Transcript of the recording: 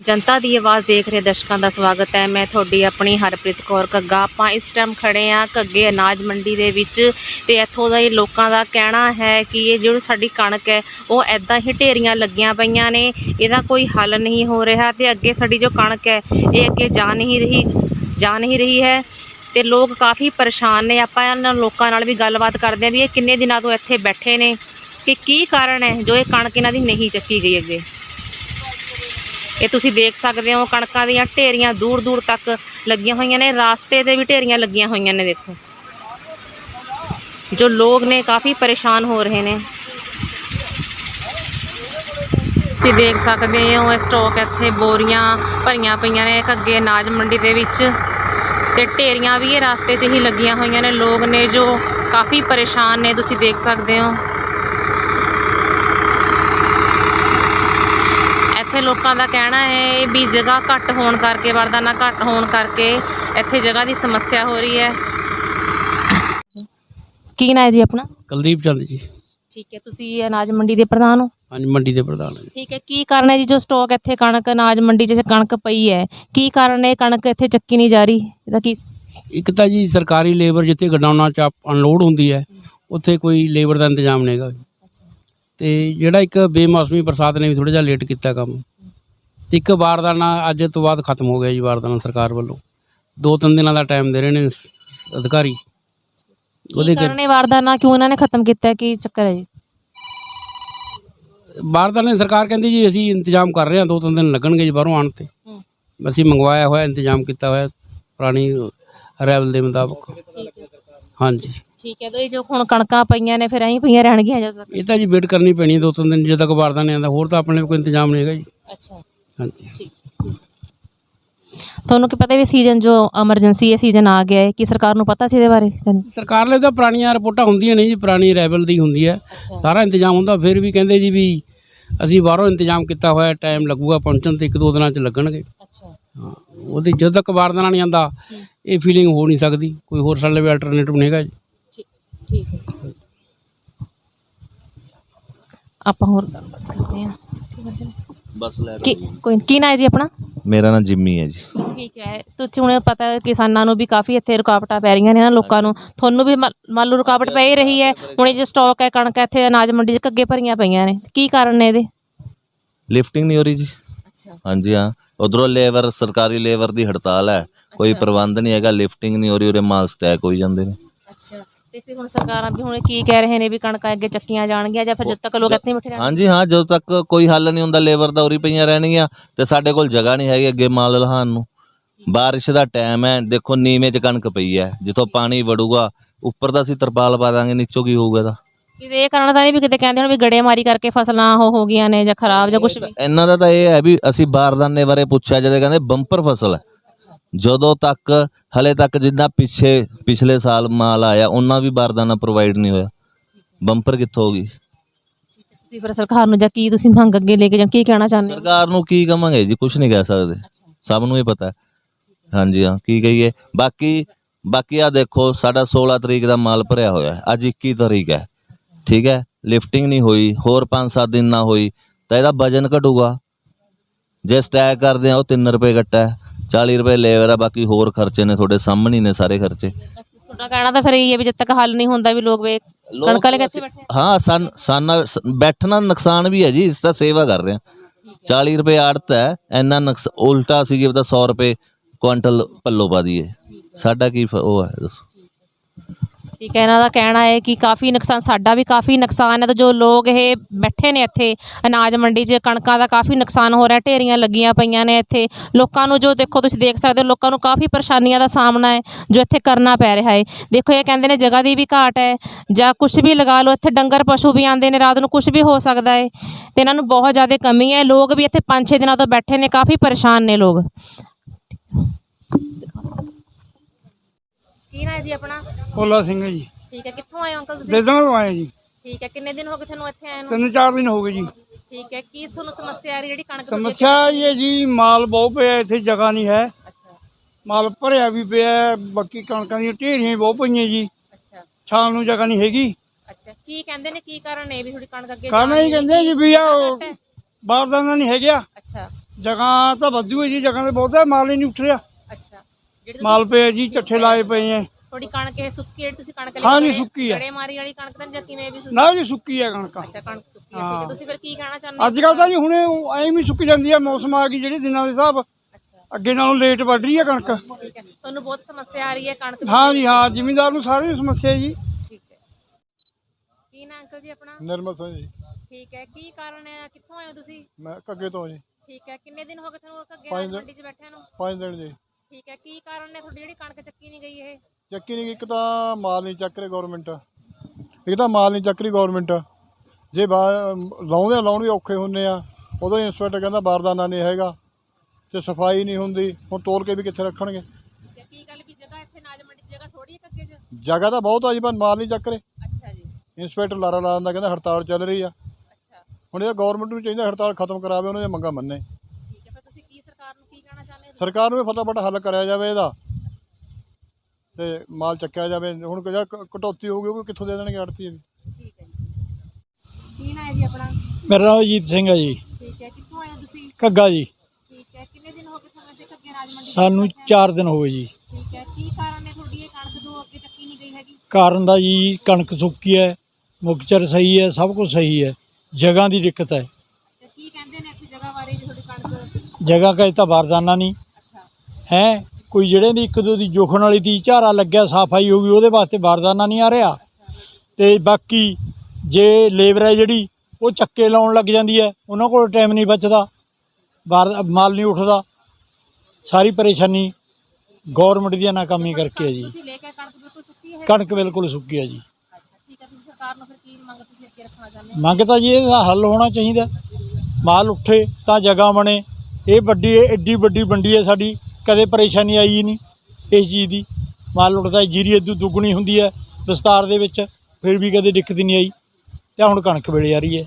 ਜਨਤਾ ਦੀ ਆਵਾਜ਼ ਦੇਖ ਰਹੇ ਦਰਸ਼ਕਾਂ ਦਾ ਸਵਾਗਤ ਹੈ। ਮੈਂ ਤੁਹਾਡੀ ਆਪਣੀ ਹਰਪ੍ਰੀਤ ਕੌਰ ਕੱਗਾ ਆਪਾਂ ਇਸ ਟਾਈਮ ਖੜੇ ਆ ਕੱਗੇ ਅਨਾਜ ਮੰਡੀ ਦੇ ਵਿੱਚ ਤੇ ਇੱਥੋਂ ਦਾ ਇਹ ਲੋਕਾਂ ਦਾ ਕਹਿਣਾ ਹੈ ਕਿ ਇਹ ਜਿਹੜੀ ਸਾਡੀ ਕਣਕ ਹੈ, ਉਹ ਐਦਾਂ ਹੀ ਢੇਰੀਆਂ ਲੱਗੀਆਂ ਪਈਆਂ ਨੇ। ਇਹਦਾ ਕੋਈ ਹੱਲ ਨਹੀਂ ਹੋ ਰਿਹਾ ਤੇ ਅੱਗੇ ਸਾਡੀ ਜੋ ਕਣਕ ਹੈ, ਇਹ ਅੱਗੇ ਜਾ ਨਹੀਂ ਰਹੀ, ਜਾ ਨਹੀਂ ਰਹੀ ਹੈ ਤੇ ਲੋਕ ਕਾਫੀ ਪਰੇਸ਼ਾਨ ਨੇ। ਆਪਾਂ ਇਹਨਾਂ ਲੋਕਾਂ ਨਾਲ ਵੀ ਗੱਲਬਾਤ ਕਰਦੇ ਆ ਵੀ ਇਹ ਕਿੰਨੇ ਦਿਨਾਂ ਤੋਂ ਇੱਥੇ ਬੈਠੇ ਨੇ ਕਿ ਕੀ ਕਾਰਨ ਹੈ ਜੋ ਇਹ ਕਣਕ ਇਹਨਾਂ ਦੀ ਨਹੀਂ ਚੱਕੀ ਗਈ ਅੱਗੇ? ਇਹ ਤੁਸੀਂ ਦੇਖ ਸਕਦੇ ਹੋ, ਕਣਕਾਂ ਦੀਆਂ ਢੇਰੀਆਂ ਦੂਰ ਦੂਰ ਤੱਕ ਲੱਗੀਆਂ ਹੋਈਆਂ ਨੇ, ਰਾਸਤੇ ਤੇ ਵੀ ਢੇਰੀਆਂ ਲੱਗੀਆਂ ਹੋਈਆਂ ਨੇ, ਦੇਖੋ। ਜੋ ਲੋਕ ਨੇ, ਕਾਫੀ ਪਰੇਸ਼ਾਨ ਹੋ ਰਹੇ ਨੇ। ਤੁਸੀਂ ਦੇਖ ਸਕਦੇ ਹੋ, ਇਹ ਸਟਾਕ ਇੱਥੇ ਬੋਰੀਆਂ ਭਰੀਆਂ ਪਈਆਂ ਨੇ, ਇੱਕ ਅੱਗੇ ਅਨਾਜ ਮੰਡੀ ਦੇ ਵਿੱਚ। ਤੇ ਢੇਰੀਆਂ ਵੀ ਇਹ ਰਾਸਤੇ 'ਚ ਹੀ ਲੱਗੀਆਂ ਹੋਈਆਂ ਨੇ, ਲੋਕ ਨੇ ਜੋ ਕਾਫੀ ਪਰੇਸ਼ਾਨ ਨੇ, ਤੁਸੀਂ ਦੇਖ ਸਕਦੇ ਹੋ। ਇੱਥੇ ਲੋਕਾਂ ਦਾ ਕਹਿਣਾ ਹੈ ਵੀ ਜਗ੍ਹਾ ਘੱਟ ਹੋਣ ਕਰਕੇ ਵਰਦਾਨਾ ਘੱਟ ਹੋਣ ਕਰਕੇ ਇੱਥੇ ਜਗ੍ਹਾ ਦੀ ਸਮੱਸਿਆ ਹੋ ਰਹੀ ਹੈ। ਕੀ ਨਾਂ ਹੈ ਜੀ ਆਪਣਾ? ਕੁਲਦੀਪ ਚੰਦ ਜੀ। ਠੀਕ ਹੈ ਤੁਸੀਂ ਅਨਾਜ ਮੰਡੀ ਦੇ ਪ੍ਰਧਾਨ ਹੋ? ਹਾਂਜੀ ਮੰਡੀ ਦੇ ਪ੍ਰਧਾਨ ਹਾਂ ਜੀ। ਠੀਕ ਹੈ ਕੀ ਕਾਰਨ ਹੈ ਜੀ ਜੋ ਸਟਾਕ ਇੱਥੇ ਕਣਕ ਅਨਾਜ ਮੰਡੀ 'ਚ ਕਣਕ ਪਈ ਹੈ? ਕੀ ਕਾਰਨ ਹੈ ਕਣਕ ਇੱਥੇ ਚੱਕੀ ਨਹੀਂ ਜਾ ਰਹੀ? ਇਹਦਾ ਕੀ ਇੱਕ ਤਾਂ ਜੀ ਸਰਕਾਰੀ ਲੇਬਰ ਜਿੱਥੇ ਗਡਾਊਨਾਂ 'ਚ ਅਨਲੋਡ ਹੁੰਦੀ ਹੈ ਉੱਥੇ ਕੋਈ ਲੇਬਰ ਦਾ ਇੰਤਜ਼ਾਮ ਨਹੀਂ ਹੈਗਾ। ਤੇ ਜਿਹੜਾ ਇੱਕ ਬੇਮੌਸਮੀ ਬਰਸਾਤ ਨੇ ਵੀ ਥੋੜਾ ਜਿਹਾ ਲੇਟ ਕੀਤਾ ਕੰਮ। ਇੱਕ ਬਾਰਦਾਨਾ ਅੱਜ ਤੋਂ ਬਾਅਦ ਖਤਮ ਹੋ ਗਿਆ ਜੀ ਬਾਰਦਾਨਾ ਸਰਕਾਰ ਵੱਲੋਂ। ਦੋ ਤਿੰਨ ਦਿਨਾਂ ਦਾ ਟਾਈਮ ਦੇ ਰਹੇ ਨੇ ਅਧਿਕਾਰੀ। ਉਹਦੇ ਕਾਰਨ ਵਾਰਦਾਨਾ ਕਿਉਂ ਇਹਨਾਂ ਨੇ ਖਤਮ ਕੀਤਾ ਕੀ ਚੱਕਰ ਹੈ ਜੀ? ਬਾਰਦਾਨੇ ਸਰਕਾਰ ਕਹਿੰਦੀ ਜੀ ਅਸੀਂ ਇੰਤਜ਼ਾਮ ਕਰ ਰਹੇ ਹਾਂ ਦੋ ਤਿੰਨ ਦਿਨ ਲੱਗਣਗੇ ਜੀ ਬਾਹਰੋਂ ਆਉਣ ਤੇ। ਅਸੀਂ ਮੰਗਵਾਇਆ ਹੋਇਆ ਇੰਤਜ਼ਾਮ ਕੀਤਾ ਹੋਇਆ ਪੁਰਾਣੀ ਅਰਾਈਵਲ ਦੇ ਮੁਤਾਬਕ। ਹਾਂਜੀ। ਠੀਕ ਹੈ ਤਾਂ ਇਹ ਜੋ ਹੁਣ ਕਣਕਾਂ ਪਈਆਂ ਨੇ ਫਿਰ ਐਂ ਪਈਆਂ ਰਹਿਣਗੀਆਂ ਜਦੋਂ ਤੱਕ? ਇਹ ਤਾਂ ਜੀ ਵੇਟ ਕਰਨੀ ਪੈਣੀ ਹੈ ਦੋ ਤਿੰਨ ਦਿਨ ਜਦੋਂ ਤੱਕ ਬਾਰਦਾ ਨਹੀਂ ਆਉਂਦਾ ਹੋਰ ਤਾਂ ਆਪਣੇ ਕੋਈ ਇੰਤਜ਼ਾਮ ਨਹੀਂ ਹੈਗਾ ਜੀ। ਅੱਛਾ। ਹਾਂਜੀ ਤੁਹਾਨੂੰ ਕੀ ਪਤਾ ਵੀ ਸੀਜ਼ਨ ਜੋ ਐਮਰਜੈਂਸੀ ਹੈ ਸੀਜ਼ਨ ਆ ਗਿਆ ਹੈ ਕੀ ਸਰਕਾਰ ਨੂੰ ਪਤਾ ਸੀ ਇਹਦੇ ਬਾਰੇ? ਸਰਕਾਰ ਲਈ ਤਾਂ ਪੁਰਾਣੀਆਂ ਰਿਪੋਰਟਾਂ ਹੁੰਦੀਆਂ ਨਹੀਂ ਜੀ ਪੁਰਾਣੀ ਰੈਵਲ ਦੀ ਹੁੰਦੀ ਹੈ। ਸਾਰਾ ਇੰਤਜ਼ਾਮ ਹੁੰਦਾ ਫਿਰ ਵੀ ਕਹਿੰਦੇ ਜੀ ਵੀ ਅਸੀਂ ਬਾਹਰੋਂ ਇੰਤਜ਼ਾਮ ਕੀਤਾ ਹੋਇਆ ਟਾਈਮ ਲੱਗੂਗਾ ਪਹੁੰਚਣ ਤੇ ਇੱਕ ਦੋ ਦਿਨਾਂ 'ਚ ਲੱਗਣਗੇ। ਅੱਛਾ। ਹਾਂ ਉਹਦੀ ਜਦੋਂ ਤੱਕ ਬਾਰਦਾਨਾ ਨਹੀਂ ਆਉਂਦਾ ਇਹ ਫੀਲਿੰਗ ਹੋ ਨਹੀਂ ਸਕਦੀ ਕੋਈ ਹੋਰ ਸਾਡੇ ਲਈ ਅਲਟਰਨੇਟਿਵ ਨਹੀਂ ਹੈਗਾ ਜੀ। ਠੀਕ ਠੀਕ ਹੈ। ਆਪਾਂ ਹੋਰ ਗੱਲਬਾਤ ਕਰਦੇ ਹਾਂ। ਠੀਕ ਹੈ ਜੀ ਬਸ ਲੈ ਕੀ ਕੋਈ ਕੀ ਨਾਂ ਹੈ ਜੀ ਆਪਣਾ? ਮੇਰਾ ਨਾਮ ਜਿੰਮੀ ਹੈ ਜੀ। ਠੀਕ ਹੈ। ਤੁਸੀਂ ਹੁਣ ਪਤਾ ਹੈ ਕਿਸਾਨਾਂ ਨੂੰ ਵੀ ਕਾਫੀ ਇੱਥੇ ਰੁਕਾਵਟਾਂ ਪੈ ਰਹੀਆਂ ਨੇ ਨਾ ਲੋਕਾਂ ਨੂੰ। ਤੁਹਾਨੂੰ ਵੀ ਮੰਨ ਮੰਨ ਲਓ ਰੁਕਾਵਟ ਪੈ ਹੀ ਰਹੀ ਹੈ। ਹੁਣ ਇਹ ਜੋ ਸਟਾਕ ਹੈ ਕਣਕ ਹੈ ਇੱਥੇ ਅਨਾਜ ਮੰਡੀ 'ਚ ਕੱਗੇ ਭਰੀਆਂ ਪਈਆਂ ਨੇ। ਕੀ ਕਾਰਨ ਨੇ ਇਹਦੇ? ਲਿਫਟਿੰਗ ਨਹੀਂ ਹੋ ਰਹੀ ਜੀ। ਅੱਛਾ। ਹਾਂਜੀ ਹਾਂ। ਉਧਰੋਂ ਲੇਬਰ ਸਰਕਾਰੀ ਲੇਬਰ ਦੀ ਹੜਤਾਲ ਹੈ। ਕੋਈ ਪ੍ਰਬੰਧ ਨਹੀਂ ਹੈਗਾ। ਲਿਫਟਿੰਗ ਨਹੀਂ ਹੋ ਰਹੀ ਉਰੇ ਮਾਲ ਸਟੈਕ ਹੋਈ ਜਾਂਦੇ ਨੇ। ਅੱਛਾ। ਤੇ ਫਿਰ ਹੁਣ ਸਰਕਾਰਾਂ ਵੀ ਹੁਣ ਕੀ ਕਹਿ ਰਹੇ ਨੇ ਵੀ ਕਣਕਾਂ ਅੱਗੇ ਚੱਕੀਆਂ ਜਾਣਗੀਆਂ ਜਾਂ ਫਿਰ ਜਦ ਤੱਕ ਲੋਕ ਇੱਥੇ ਹੀ ਬੈਠੇ ਰਹਿਣਗੇ? ਹਾਂਜੀ ਹਾਂ ਜਦੋਂ ਤੱਕ ਕੋਈ ਹੱਲ ਨਹੀਂ ਹੁੰਦਾ ਲੇਬਰ ਦਾ ਉਰੀ ਪਈਆਂ ਰਹਿਣਗੀਆਂ ਤੇ ਸਾਡੇ ਕੋਲ ਜਗ੍ਹਾ ਨਹੀਂ ਹੈਗੀ ਅੱਗੇ ਮਾਲ ਲਹਾਨ ਨੂੰ। ਬਾਰਿਸ਼ ਦਾ ਟਾਈਮ ਹੈ ਦੇਖੋ ਨੀਵੇਂ ਚ ਕਣਕ ਪਈ ਹੈ ਜਿੱਥੋਂ ਪਾਣੀ ਵੜੂਗਾ ਉੱਪਰ ਦਾ ਅਸੀਂ ਤਰਪਾਲ ਪਾ ਦਾਂਗੇ ਨੀਚੋਂ ਕੀ ਹੋਊਗਾ ਦਾ ਕਿਤੇ ਇਹ ਕਾਰਨ ਤਾਂ ਨਹੀਂ ਵੀ ਕਿਤੇ ਕਹਿੰਦੇ ਹੁਣ ਵੀ ਗੜੇਮਾਰੀ ਕਰਕੇ ਫਸਲਾਂ ਉਹ ਹੋ ਗਈਆਂ ਨੇ ਜਾਂ ਖਰਾਬ ਜਾਂ ਕੁਝ ਵੀ। ਇਹਨਾਂ ਦਾ ਤਾਂ ਇਹ ਹੈ ਵੀ ਅਸੀਂ ਬਾਰਦਾਨੇ ਬਾਰੇ ਪੁੱਛਿਆ ਜਦੋਂ ਕਹਿੰਦੇ ਬੰਪਰ ਫਸਲ ਹੈ ਜਦੋਂ ਤੱਕ ਹਲੇ ਤੱਕ ਜਿੱਦਾਂ ਪਿੱਛੇ ਪਿਛਲੇ ਸਾਲ ਮਾਲ ਆਇਆ ਉਹਨਾਂ ਵੀ ਬਾਰਦਾਨਾ ਪ੍ਰੋਵਾਈਡ ਨਹੀਂ ਹੋਇਆ। ਬੰਪਰ ਕਿੱਥੋਂ ਹੋਗੀ ਤੁਸੀਂ ਫਿਰ ਸਰਕਾਰ ਨੂੰ ਜਾਂ ਕੀ ਤੁਸੀਂ ਮੰਗ ਅੱਗੇ ਲੈ ਕੇ ਜਾਂ ਕੀ ਕਹਿਣਾ ਚਾਹੁੰਦੇ ਹੋ? ਸਰਕਾਰ ਨੂੰ ਕੀ ਕਵਾਂਗੇ ਜੀ? ਕੁਝ ਨਹੀਂ ਕਹਿ ਸਕਦੇ। ਸਭ ਨੂੰ ਹੀ ਪਤਾ ਹੈ। ਹਾਂਜੀ ਹਾਂ ਕੀ ਕਹੀਏ? ਬਾਕੀ ਬਾਕੀ ਆ ਦੇਖੋ ਸਾਡਾ 16 ਤਰੀਕ ਦਾ ਮਾਲ ਭਰਿਆ ਹੋਇਆ ਹੈ। ਅੱਜ 21 ਤਰੀਕ ਹੈ। ਠੀਕ ਹੈ? ਲਿਫਟਿੰਗ ਨਹੀਂ ਹੋਈ ਹੋਰ 5-7 ਦਿਨ ਨਾ ਹੋਈ ਤਾਂ ਇਹਦਾ ਵਜਨ ਘਟੂਗਾ। ਜੇ ਸਟੈਕ ਕਰਦੇ ਆ ਉਹ 3 ਰੁਪਏ ਘਟਾ ਹੈ। 40 ਰੁਪਏ ਲੇਬਰ ਆ ਬਾਕੀ ਹੋਰ ਖਰਚੇ ਨੇ ਤੁਹਾਡੇ ਸਾਹਮਣੇ ਹੀ ਨੇ ਸਾਰੇ ਖਰਚੇ। ਤੁਹਾਡਾ ਕਹਿਣਾ ਤਾਂ ਫਿਰ ਇਹ ਹੈ ਵੀ ਜਦ ਤੱਕ ਹੱਲ ਨਹੀਂ ਹੁੰਦਾ ਵੀ ਲੋਕ ਵੇ ਕਣਕ ਵਾਲੇ ਕਿੱਥੇ ਬੈਠੇ ਹਾਂ ਸਨ ਸਾਨਾ ਸ- ਬੈਠਣਾ ਨੁਕਸਾਨ ਵੀ ਹੈ ਜੀ ਇਸ ਦਾ ਸੇਵਾ ਕਰ ਰਹੇ ਹਾਂ 40 ਰੁਪਏ ਆੜਤ ਹੈ ਇੰਨਾ ਨੁਕਸ ਉਲਟਾ ਸੀ ਕਿ ਪਤਾ 100 ਰੁਪਏ ਕੁਆਂਟਲ ਪੱਲੋ ਪਾ ਦਈਏ। ਸਾਡਾ ਕੀ ਫ- ਉਹ ਹੈ ਦੱਸੋ। ਠੀਕ ਹੈ, ਇਹਨਾਂ ਦਾ ਕਹਿਣਾ ਹੈ ਕਿ ਕਾਫੀ ਨੁਕਸਾਨ, ਸਾਡਾ ਵੀ ਕਾਫੀ ਨੁਕਸਾਨ ਹੈ ਤੇ ਜੋ ਲੋਕ ਇਹ ਬੈਠੇ ਨੇ ਇੱਥੇ, ਅਨਾਜ ਮੰਡੀ 'ਚ ਕਣਕਾਂ ਦਾ ਕਾਫੀ ਨੁਕਸਾਨ ਹੋ ਰਿਹਾ, ਢੇਰੀਆਂ ਲੱਗੀਆਂ ਪਈਆਂ ਨੇ ਇੱਥੇ। ਲੋਕਾਂ ਨੂੰ ਜੋ ਦੇਖੋ ਤੁਸੀਂ ਦੇਖ ਸਕਦੇ ਹੋ, ਲੋਕਾਂ ਨੂੰ ਕਾਫੀ ਪਰੇਸ਼ਾਨੀਆਂ ਦਾ ਸਾਹਮਣਾ ਹੈ ਜੋ ਇੱਥੇ ਕਰਨਾ ਪੈ ਰਿਹਾ ਹੈ। ਦੇਖੋ ਇਹ ਕਹਿੰਦੇ ਨੇ ਜਗ੍ਹਾ ਦੀ ਵੀ ਘਾਟ ਹੈ, ਜਾਂ ਕੁਝ ਵੀ ਲਗਾ ਲਓ, ਇੱਥੇ ਡੰਗਰ ਪਸ਼ੂ ਵੀ ਆਉਂਦੇ ਨੇ, ਰਾਤ ਨੂੰ ਕੁਝ ਵੀ ਹੋ ਸਕਦਾ ਹੈ ਤੇ ਇਹਨਾਂ ਨੂੰ ਬਹੁਤ ਜ਼ਿਆਦਾ ਕਮੀ ਹੈ। ਲੋਕ ਵੀ ਇੱਥੇ 5-6 ਦਿਨਾਂ ਤੋਂ ਬੈਠੇ ਨੇ, ਕਾਫੀ ਪਰੇਸ਼ਾਨ ਨੇ ਲੋਕ। ਕੀ ਨਾਂ ਹੈ ਜੀ ਆਪਣਾ? ਭੋਲਾ ਸਿੰਘ ਜੀ। ਠੀਕ ਹੈ ਕਿੱਥੋਂ ਆਏ ਹੋ ਅੰਕਲ ਤੁਸੀਂ? ਦੇਦਾਂ ਤੋਂ ਆਏ ਜੀ। ਠੀਕ ਹੈ ਕਿੰਨੇ ਦਿਨ ਹੋ ਗਏ ਤੁਹਾਨੂੰ ਇੱਥੇ ਆਏ ਨੂੰ? ਤਿੰਨ ਚਾਰ ਦਿਨ ਹੋ ਗਏ ਜੀ। ਠੀਕ ਹੈ ਕੀ ਤੁਹਾਨੂੰ ਸਮੱਸਿਆ ਆ ਰਹੀ ਜਿਹੜੀ ਕਣਕ ਤੁਹਾਡੀ ਸਮੱਸਿਆ ਇਹ ਹੈ ਜੀ ਮਾਲ ਬਹੁਤ ਪਿਆ ਇੱਥੇ ਜਗ੍ਹਾ ਨਹੀਂ ਹੈ। ਅੱਛਾ। ਮਾਲ ਭਰਿਆ ਵੀ ਪਿਆ ਹੈ, ਬਾਕੀ ਕਣਕਾਂ ਦੀਆਂ ਢੇਰੀਆਂ ਵੀ ਬਹੁਤ ਪਈਆਂ ਜੀ। ਅੱਛਾ। ਛਾਲ ਨੂੰ ਜਗ੍ਹਾ ਨਹੀਂ ਹੈਗੀ। ਅੱਛਾ ਕੀ ਕਹਿੰਦੇ ਨੇ ਕੀ ਕਾਰਨ ਹੈ ਵੀ ਥੋੜੀ ਕਣਕ ਅੱਗੇ ਕਾਹਨਾਂ ਜਾ ਹੀ ਰਹੀ ਹੈ? ਕਹਿੰਦੇ ਜੀ ਵੀ ਆ? ਬਾਰਦਾਨਾ ਨਹੀਂ ਹੈਗਾ ਅੱਛਾ। ਜਗ੍ਹਾ ਤਾਂ ਵਾਧੂ ਹੈ ਜੀ ਜਗ੍ਹਾ ਤੇ ਬਹੁਤ ਹੈ ਮਾਲ ਹੀ ਨਹੀਂ ਉੱਠ ਰਿਹਾ। ਅੱਛਾ ਜਿਹੜੇ ਮਾਲ ਪਏ ਜੀ ਚੱਠੇ ਲਾਏ ਪਏ ਐ। ਥੋੜੀ ਕਣਕ ਇਹ ਸੁੱਕੀ ਹੈ ਤੁਸੀਂ ਕਣਕ ਹਾਂ ਜੀ, ਸੁੱਕੀ ਹੈ। ਗੜੇ ਮਾਰੀ ਵਾਲੀ ਕਣਕ ਤਾਂ ਜਾਂ ਕਿਵੇਂ ਵੀ ਸੁੱਕੀ? ਨਾ ਜੀ ਸੁੱਕੀ ਹੈ ਕਣਕ। ਅੱਛਾ ਕਣਕ ਸੁੱਕੀ ਹੈ ਠੀਕ ਹੈ। ਤੁਸੀਂ ਫਿਰ ਕੀ ਕਹਿਣਾ ਚਾਹੁੰਦੇ ਅੱਜ ਕੱਲ ਤਾਂ ਜੀ ਹੁਣੇ ਐਂ ਵੀ ਸੁੱਕ ਜਾਂਦੀ ਹੈ ਮੌਸਮ ਆ ਗਈ ਜਿਹੜੀ ਦਿਨਾਂ ਦੇ ਹਿਸਾਬ। ਅੱਛਾ। ਅੱਗੇ ਨਾਲੋਂ ਲੇਟ ਵੱਢ ਰਹੀ ਹੈ ਕਣਕ। ਠੀਕ ਹੈ ਤੁਹਾਨੂੰ ਬਹੁਤ ਸਮੱਸਿਆ ਆ ਰਹੀ ਹੈ ਕਣਕ ਦੀ। ਹਾਂ ਜੀ ਹਾਂ ਜ਼ਿਮੀਂਦਾਰ ਨੂੰ ਸਾਰੀ ਸਮੱਸਿਆ ਹੈ ਜੀ। ਠੀਕ ਹੈ ਕੀ ਨਾ ਅੰਕਲ ਜੀ ਆਪਣਾ? ਨਿਰਮਲ ਸਿੰਘ ਜੀ। ਠੀਕ ਹੈ ਕੀ ਕਾਰਨ ਹੈ ਕਿੱਥੋਂ ਆਏ ਹੋ ਤੁਸੀਂ? ਮੈਂ ਘੱਗੇ ਤੋਂ ਜੀ। ਠੀਕ ਹੈ ਕਿੰਨੇ ਦਿਨ ਹੋ ਗਏ ਤੁਹਾਨੂੰ ਦਿਨ। ਮੰਡੀ 'ਚ ਬੈਠਿਆਂ ਨੂੰ? ਪੰਜ ਦਿਨ ਜੀ। ਠੀਕ ਹੈ ਕੀ ਕਾਰਨ ਹੈ ਤੁਹਾਡੀ ਜਿਹੜੀ ਕਣਕ ਚੱਕੀ ਨਹੀਂ ਗਈ ਇਹ? ਚੱਕੀ ਨਹੀਂ ਇੱਕ ਤਾਂ ਮਾਲ ਨਹੀਂ ਚੱਕ ਰਹੀ ਗਵਰਨਮੈਂਟ ਇੱਕ ਤਾਂ ਮਾਲ ਨਹੀਂ ਚੱਕ ਰਹੀ ਗਵਰਨਮੈਂਟ ਜੇ ਲਾਉਂਦੇ ਲਾਉਣ ਵੀ ਔਖੇ ਹੁੰਦੇ ਆ। ਉਦੋਂ ਇੰਸਪੈਕਟਰ ਕਹਿੰਦਾ ਬਾਰਦਾਨਾ ਨਹੀਂ ਹੈਗਾ ਤੇ ਸਫ਼ਾਈ ਨਹੀਂ ਹੁੰਦੀ। ਹੁਣ ਤੋਲ ਕੇ ਵੀ ਕਿੱਥੇ ਰੱਖਣਗੇ? ਠੀਕ ਹੈ ਕੀ ਗੱਲ ਵੀ ਜਗ੍ਹਾ ਇੱਥੇ ਨਾਜ ਮੰਡੀ 'ਚ ਜਗ੍ਹਾ ਥੋੜੀ ਹੈ ਅੱਗੇ 'ਚ? ਜਗ੍ਹਾ ਤਾਂ ਬਹੁਤ ਆ ਜੀ ਪਰ ਮਾਲ ਨਹੀਂ ਚੱਕ ਰਹੇ। ਅੱਛਾ ਜੀ। ਇੰਸਪੈਕਟਰ ਲਾਰਾ ਲਾ ਦਿੰਦਾ ਕਹਿੰਦਾ ਹੜਤਾਲ ਚੱਲ ਰਹੀ ਆ। ਅੱਛਾ। ਹੁਣ ਇਹ ਗਵਰਨਮੈਂਟ ਨੂੰ ਚਾਹੀਦਾ ਹੜਤਾਲ ਖਤਮ ਕਰਾਵੇ ਉਹਨਾਂ ਦੀਆਂ ਮੰਗਾਂ ਮੰਨੇ ਠੀਕ ਹੈ ਫਿਰ ਤੁਸੀਂ ਕੀ ਸਰਕਾਰ ਨੂੰ ਕੀ ਕਹਿਣਾ ਚਾਹੁੰਦੇ ਹੋ ਸਰਕਾਰ ਨੂੰ ਵੀ ਫਟਾਫਟ ਹੱਲ ਕਰਿਆ ਜਾਵੇ ਇਹਦਾ ਤੇ ਮਾਲ ਚੱਕਿਆ ਜਾਵੇ। ਹੁਣ ਜਿਹੜਾ ਕਟੌਤੀ ਹੋਊਗੀ ਉਹ ਕਿੱਥੋਂ ਦੇ ਦੇਣਗੇ ਆੜਤੀ ਵੀ? ਠੀਕ ਹੈ ਜੀ। ਕੀ ਹੈ ਜੀ ਆਪਣਾ? ਮੇਰਾ ਨਾਮ ਅਜੀਤ ਸਿੰਘ ਹੈ ਜੀ। ਠੀਕ ਹੈ। ਕਿੱਥੋਂ ਆਏ ਹੋ ਤੁਸੀਂ? ਘੱਗਾ ਜੀ। ਠੀਕ ਹੈ। ਕਿੰਨੇ ਦਿਨ ਹੋ ਗਏ ਤੁਹਾਨੂੰ ਇੱਥੇ ਅੱਗੇ ਰਾਜ ਮੰਡੀ 'ਚ ਸਾਨੂੰ ਬੈਠਿਆਂ ਨੂੰ? 4 ਦਿਨ ਹੋ ਗਏ ਜੀ। ਠੀਕ ਹੈ। ਕੀ ਕਾਰਨ ਹੈ ਤੁਹਾਡੀ? ਇਹ ਕਣਕ ਦੋ ਅੱਗੇ ਚੱਕੀ ਨਹੀਂ ਗਈ ਹੈਗੀ। ਕਾਰਨ ਦਾ ਜੀ ਕਣਕ ਸੁੱਕੀ ਹੈ ਮੁਕਚਰ ਸਹੀ ਹੈ ਸਭ ਕੁਝ ਸਹੀ ਹੈ ਜਗ੍ਹਾ ਦੀ ਦਿੱਕਤ ਹੈ। ਤੇ ਕੀ ਕਹਿੰਦੇ ਨੇ ਇੱਥੇ ਜਗ੍ਹਾ ਬਾਰੇ ਤੁਹਾਡੀ ਕਣਕ? ਜਗ੍ਹਾ ਕਹੇ ਤਾਂ ਬਾਰਦਾਨਾ ਨਹੀਂ। ਹੈ? ਕੋਈ ਜਿਹੜੇ ਦੀ ਇੱਕ ਦੋ ਦੀ ਜੋਖਣ ਵਾਲੀ ਦੀ ਝਾਰਾ ਲੱਗਿਆ ਸਫ਼ਾਈ ਹੋ ਗਈ ਉਹਦੇ ਵਾਸਤੇ ਬਾਰਦਾਨਾ ਨਹੀਂ ਆ ਰਿਹਾ। ਤੇ ਬਾਕੀ ਜੇ ਲੇਬਰ ਹੈ ਜਿਹੜੀ ਉਹ ਚੱਕੇ ਲਾਉਣ ਲੱਗ ਜਾਂਦੀ ਹੈ। ਉਹਨਾਂ ਕੋਲ ਟਾਈਮ ਨਹੀਂ ਬਚਦਾ ਮਾਲ ਨਹੀਂ ਉੱਠਦਾ। ਸਾਰੀ ਪਰੇਸ਼ਾਨੀ ਗਵਰਨਮੈਂਟ ਦੀਆਂ ਨਾਕਾਮੀ ਕਰਕੇ ਹੈ ਜੀ। ਕਣਕ ਬਿਲਕੁਲ ਸੁੱਕੀ ਹੈ ਜੀ। ਮੰਗ ਤਾਂ ਜੀ ਇਹਦਾ ਹੱਲ ਹੋਣਾ ਚਾਹੀਦਾ। ਮਾਲ ਉੱਠੇ ਤਾਂ ਜਗ੍ਹਾ ਬਣੇ। ਇਹ ਵੱਡੀ ਐਡੀ ਵੱਡੀ ਮੰਡੀ ਹੈ ਸਾਡੀ। ਕਦੇ ਪਰੇਸ਼ਾਨੀ ਆਈ ਹੀ ਨਹੀਂ ਇਸ ਚੀਜ਼ ਦੀ। ਮਾਲ ਲੁੱਟਦਾ ਜੀਰੀ ਇਦੋਂ ਦੁੱਗਣੀ ਹੁੰਦੀ ਹੈ ਵਿਸਤਾਰ ਦੇ ਵਿੱਚ, ਫਿਰ ਵੀ ਕਦੇ ਦਿੱਕਤ ਨਹੀਂ ਆਈ। ਤੇ ਹੁਣ ਕਣਕ ਵੇਲੇ ਆ ਰਹੀ ਹੈ।